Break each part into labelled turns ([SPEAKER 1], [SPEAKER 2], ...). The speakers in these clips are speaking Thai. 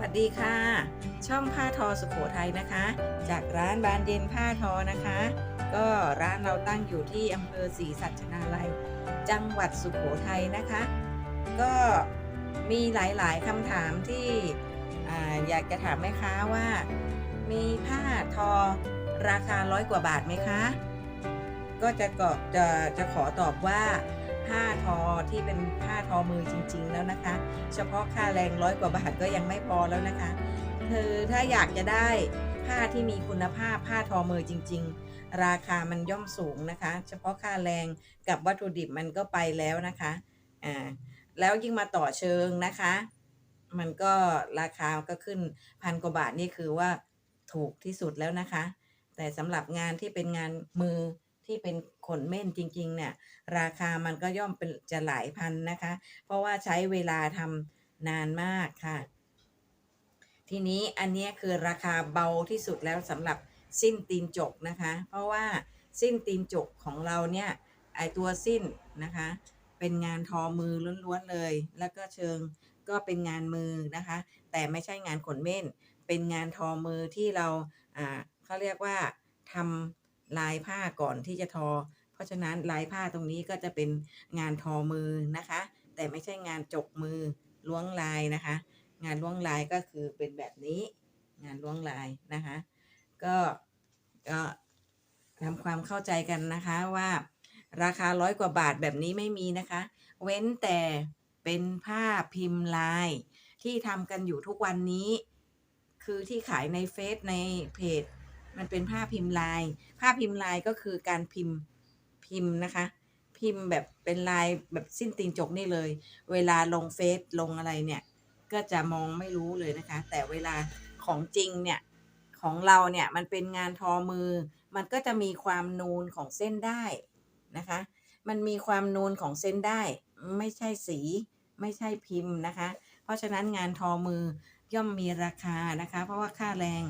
[SPEAKER 1] วัสดีค่ะ ช่องผ้าทอสุโขทัยนะคะ จากร้านบานเย็นผ้าทอนะคะ ก็ร้านเราตั้งอยู่ที่อำเภอศรีสัชนาลัย จังหวัดสุโขทัยนะคะ ก็มีหลายๆคำถามที่อาอยากจะถามแม่ค้าว่า มีผ้าทอราคาร้อยกว่าบาทไหมคะ ก็จะกจะจะขอตอบว่า ผ้าทอที่เป็นผ้าทอมือจริง ๆ แล้วนะคะ เฉพาะค่าแรงร้อยกว่าบาทก็ยังไม่พอแล้วนะคะคือถ้าอยากจะได้ผ้าที่มีคุณภาพผ้าทอมือจริง ๆ ราคามันย่อมสูงนะคะ เฉพาะค่าแรงกับวัตถุดิบมันก็ไปแล้วนะคะอ่าแล้วยิ่งมาต่อเชิงนะคะ มันก็ราคาก็ขึ้นพันกว่าบาทนี่คือว่าถูกที่สุดแล้วนะคะ แต่สำหรับงานที่เป็นงานมือ ที่เป็นขนเม่นจริง ๆ เนี่ย ราคามันก็ย่อมเป็นจะหลายพันนะคะ เพราะว่าใช้เวลาทำนานมากค่ะ ทีนี้อันนี้คือราคาเบาที่สุดแล้วสำหรับสิ้นตีนจกนะคะ เพราะว่าสิ้นตีนจกของเราเนี่ยไอตัวสิ้นนะคะ เป็นงานทอมือล้วนๆเลย แล้วก็เชิงก็เป็นงานมือนะคะ แต่ไม่ใช่งานขนเม่น เป็นงานทอมือที่เราอ่าเขาเรียกว่าทำ ลายผ้าก่อนที่จะทอ เพราะฉะนั้นลายผ้าตรงนี้ก็จะเป็นงานทอมือนะคะ แต่ไม่ใช่งานจกมือล้วงลายนะคะ งานล้วงลายก็คือเป็นแบบนี้ งานล้วงลายนะคะ ก็ก็ทำความเข้าใจกันนะคะว่าราคาร้อยกว่าบาทแบบนี้ไม่มีนะคะ เว้นแต่เป็นผ้าพิมพ์ลาย ที่ทำกันอยู่ทุกวันนี้ คือที่ขายในเฟซในเพจ มันเป็นผ้าพิมพ์ลาย ผ้าพิมพ์ลายก็คือการพิมพ์พิมพ์นะคะ พิมพ์แบบเป็นลายแบบสิ้นตีนจกนี่เลย เวลาลงเฟซลงอะไรเนี่ย ก็จะมองไม่รู้เลยนะคะ แต่เวลาของจริงเนี่ยของเราเนี่ยมันเป็นงานทอมือ มันก็จะมีความนูนของเส้นได้นะคะ มันมีความนูนของเส้นได้ ไม่ใช่สีไม่ใช่พิมพ์นะคะ เพราะฉะนั้นงานทอมือย่อมมีราคานะคะ เพราะว่าค่าแรง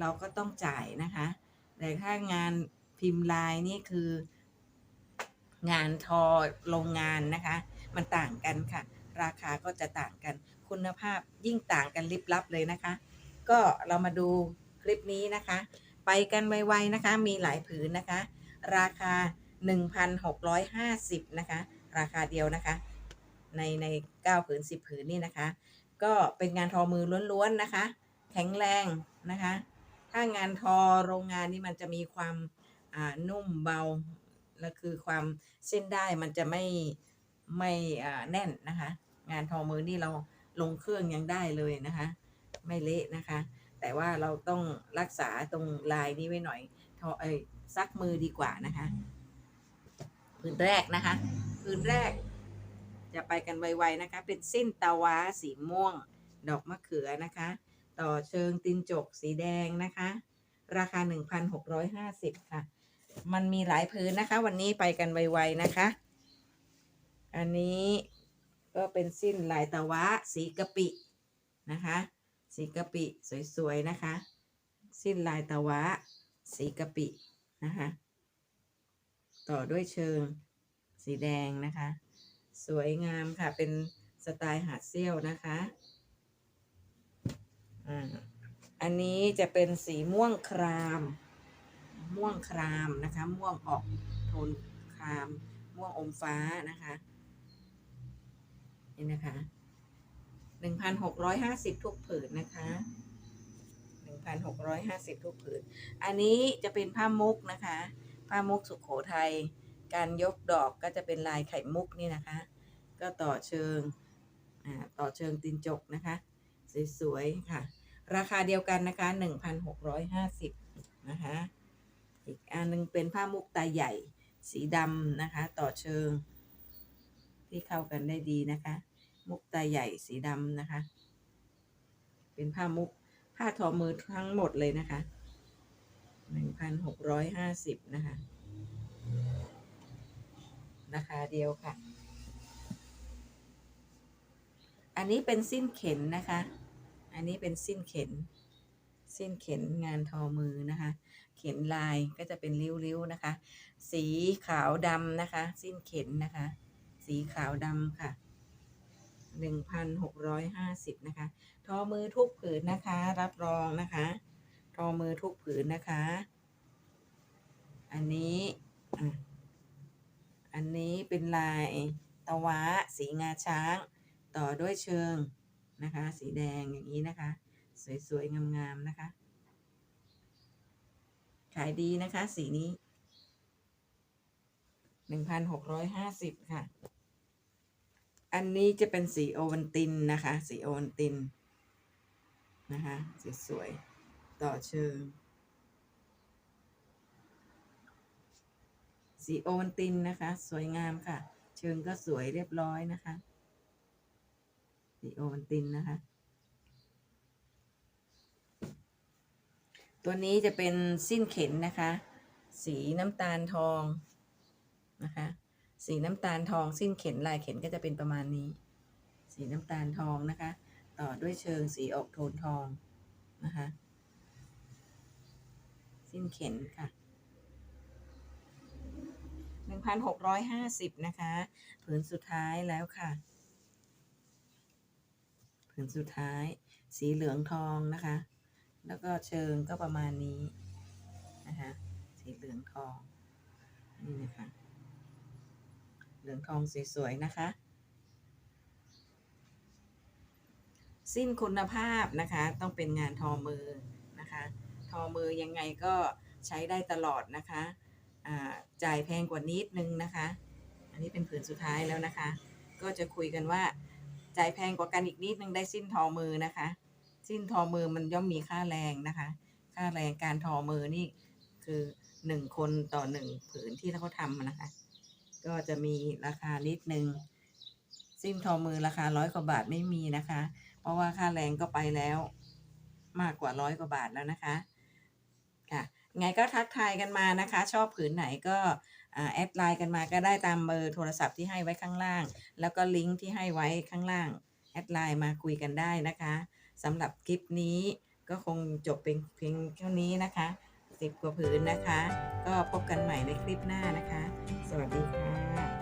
[SPEAKER 1] เราก็ต้องจ่ายนะคะ แต่ถ้างานพิมพ์ลายนี่คือ งานทอโรงงานนะคะ มันต่างกันค่ะ ราคาก็จะต่างกัน คุณภาพยิ่งต่างกันลิบลับเลยนะคะ ก็เรามาดูคลิปนี้นะคะ ไปกันไวๆนะคะ มีหลายผืนนะคะ ราคา 1,650นะคะ ราคาเดียวนะคะ ในใน9ผืน 10 ผืนนี่นะคะ ก็เป็นงานทอมือล้วนๆนะคะ แข็งแรงนะคะ ถ้างานทอโรงงานนี่มันจะมีความนุ่มเบาและคือความเส้นได้มันจะไม่ไม่แน่นนะคะ งานทอมือนี่เราลงเครื่องยังได้เลยนะคะ ไม่เละนะคะ แต่ว่าเราต้องรักษาตรงลายนี้ไว้หน่อยทอเอ้ยซักมือดีกว่านะคะพื้นแรกนะคะพื้นแรก จะไปกันไวๆนะคะ เป็นสิ้นตะวาสีม่วง ดอกมะเขือนะคะ ต่อเชิงตินจกสีแดงนะคะ ราคา 1,650 ค่ะ มันมีหลายพื้นนะคะ วันนี้ไปกันไวๆนะคะ อันนี้ก็เป็นสิ้นลายตะวะสีกะปินะคะ สีกะปิสวยๆนะคะ สิ้นลายตะวะสีกะปินะคะ ต่อด้วยเชิงสีแดงนะคะ สวยงามค่ะเป็นสไตล์หาดเซี่ยวนะคะ อ่าอันนี้จะเป็นสีม่วงคราม ม่วงครามนะคะ ม่วงออกโทนคราม ม่วงอมฟ้านะคะ นี่นะคะหนึ่งพันหกร้อยห้าสิบทุกผืนนะคะหนึ่งพันหกร้อยห้าสิบทุกผืน อันนี้จะเป็นผ้ามุกนะคะ ผ้ามุกสุขโขทัย การยกดอกก็จะเป็นลายไข่มุกนี่นะคะ ก็ต่อเชิงอ่าต่อเชิงตีนจกนะคะ สวยๆค่ะ ราคาเดียวกันนะคะ1,650นะคะอีกอันหนึงเป็นผ้ามุกตาใหญ่สีดำนะคะ ต่อเชิง ที่เข้ากันได้ดีนะคะ มุกตาใหญ่สีดำนะคะ เป็นผ้ามุกผ้าทอมือทั้งหมดเลยนะคะ1,650นะคะราคาเดียวค่ะ อันนี้เป็นสิ้นเข็นนะคะ อันนี้เป็นสิ้นเข็นสิ้นเข็นงานทอมือนะคะ เข็นลายก็จะเป็นริ้วๆนะคะ สีขาวดำนะคะ สิ้นเข็นนะคะ สีขาวดำค่ะ1,650นะคะ ทอมือทุกผืนนะคะ รับรองนะคะ ทอมือทุกผืนนะคะ อันนี้อันนี้เป็นลายตะวะสีงาช้าง ต่อด้วยเชิง นะคะ สีแดงอย่างนี้นะคะ สวยๆ งามๆ นะคะ ขายดีนะคะ สีนี้1,650ค่ะ อันนี้จะเป็นสีโอวันตินนะคะ สีโอวันตินนะคะสสวยๆ ต่อเชิงสีโอวันตินนะคะ สวยงามค่ะ เชิงก็สวยเรียบร้อยนะคะ สีโอวันตินนะคะ ตัวนี้จะเป็นสิ้นเข็นนะคะ สีน้ำตาลทองนะคะ สีน้ำตาลทองสิ้นเข็นลายเข็นก็จะเป็นประมาณนี้ สีน้ำตาลทองนะคะ ต่อด้วยเชิงสีออกโทนทองนะคะ สิ้นเข็นค่ะหนึ่งพันหกร้อยห้าสิบนะคะ ผืนสุดท้ายแล้วค่ะ ผืนสุดท้าย สีเหลืองทองนะคะ แล้วก็เชิงก็ประมาณนี้นะคะสีเหลืองทองนี่นะคะเหลืองทองสวยๆนะคะ สิ้นคุณภาพนะคะต้องเป็นงานทอมือนะคะทอมือยังไงก็ใช้ได้ตลอดนะคะจ่ายแพงกว่านิดนึงนะคะ อันนี้เป็นผืนสุดท้ายแล้วนะคะ ก็จะคุยกันว่า จ่ายแพงกว่ากันอีกนิดนึงได้สิ้นทอมือนะคะ สิ้นทอมือมันย่อมมีค่าแรงนะคะ ค่าแรงการทอมือนี่คือหนึ่งคนต่อหนึ่งผืนที่เขาทำนะคะ ก็จะมีราคานิดนึงสิ้นทอมือราคาร้อยกว่าบาทไม่มีนะคะ เพราะว่าค่าแรงก็ไปแล้ว มากกว่าร้อยกว่าบาทแล้วนะคะค่ะ ไงก็ทักทายกันมานะคะ ชอบผืนไหนก็แอดไลน์กันมาก็ได้ตามเบอร์โทรศัพท์ที่ให้ไว้ข้างล่าง แล้วก็ลิงก์ที่ให้ไว้ข้างล่าง แอดไลน์มาคุยกันได้นะคะสำหรับคลิปนี้ก็คงจบเป็นเพียงเท่านี้นะคะสิบกว่าผืนนะคะ ก็พบกันใหม่ในคลิปหน้านะคะ สวัสดีค่ะ